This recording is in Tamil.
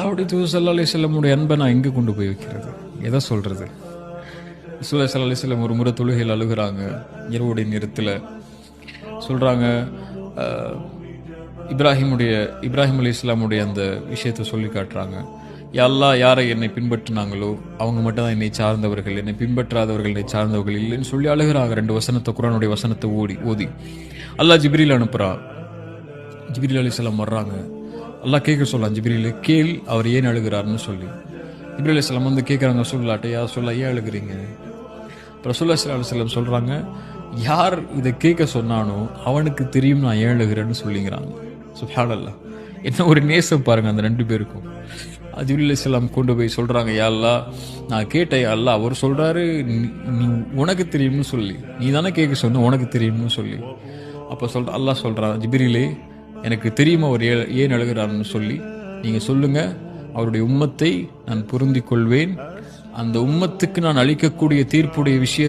அல்லாவுடைய தூது சல்லா அலி செல்லமுடைய அன்பை நான் எங்கே கொண்டு போய் வைக்கிறது? எதை சொல்கிறது சுல்லா சல்லா அலி செல்லம் ஒரு முறை தொழுகையில் அழுகுறாங்க இரவுடைய நேரத்தில். சொல்கிறாங்க இப்ராஹிமுடைய இப்ராஹிம் அலி இஸ்லாமுடைய அந்த விஷயத்தை சொல்லி காட்டுறாங்க. எல்லாம் யாரை என்னை பின்பற்றினாங்களோ அவங்க மட்டும் தான் என்னை சார்ந்தவர்கள் என்னை பின்பற்றாதவர்கள் என்னை சார்ந்தவர்கள் இல்லைன்னு சொல்லி அழுகுறாங்க. ரெண்டு வசனத்தை குரானுடைய வசனத்தை ஓடி ஓதி. அல்லாஹ் ஜிப்ரீல் அனுப்புறா. ஜிப்ரீல் அலிஸ்லாம் வர்றாங்க. அல்லாஹ் கேட்க சொல்லலாம் ஜிப்ரீல் கேள் அவர் ஏன் அழுகிறார்னு சொல்லி. ஜிப்ரீல் இஸ்லாம் வந்து கேட்குறாங்க சொல்லாட்டை யார் சொல்ல ஏன் அழுகிறீங்க? ரசூல்லா அலுவலம் சொல்கிறாங்க யார் இதை கேட்க சொன்னானோ அவனுக்கு தெரியும் நான் ஏன் அழுகிறேன்னு சொல்லிங்கிறாங்க. சுஹானல்லா என்ன ஒரு நேசம் பாருங்கள் அந்த ரெண்டு பேருக்கும். ஜிப்ரீல் இஸ்லாம் கொண்டு போய் சொல்கிறாங்க யாழ்லா நான் கேட்டேன் அல்லா அவர் சொல்கிறாரு நீ உனக்கு தெரியும்னு சொல்லி. நீ தானே கேட்க சொன்ன உனக்கு தெரியும்னு சொல்லி. அப்போ சொல்கிற அல்லாஹ் சொல்கிறான் ஜிப்ரீலே எனக்கு தெரியுமா அவர் ஏ- ஏன் அழுகிறாருன்னு சொல்லி? நீங்கள் சொல்லுங்கள் அவருடைய உம்மத்தை நான் பொருந்திக் கொள்வேன். அந்த உம்மத்துக்கு நான் அளிக்கக்கூடிய தீர்ப்புடைய விஷயம்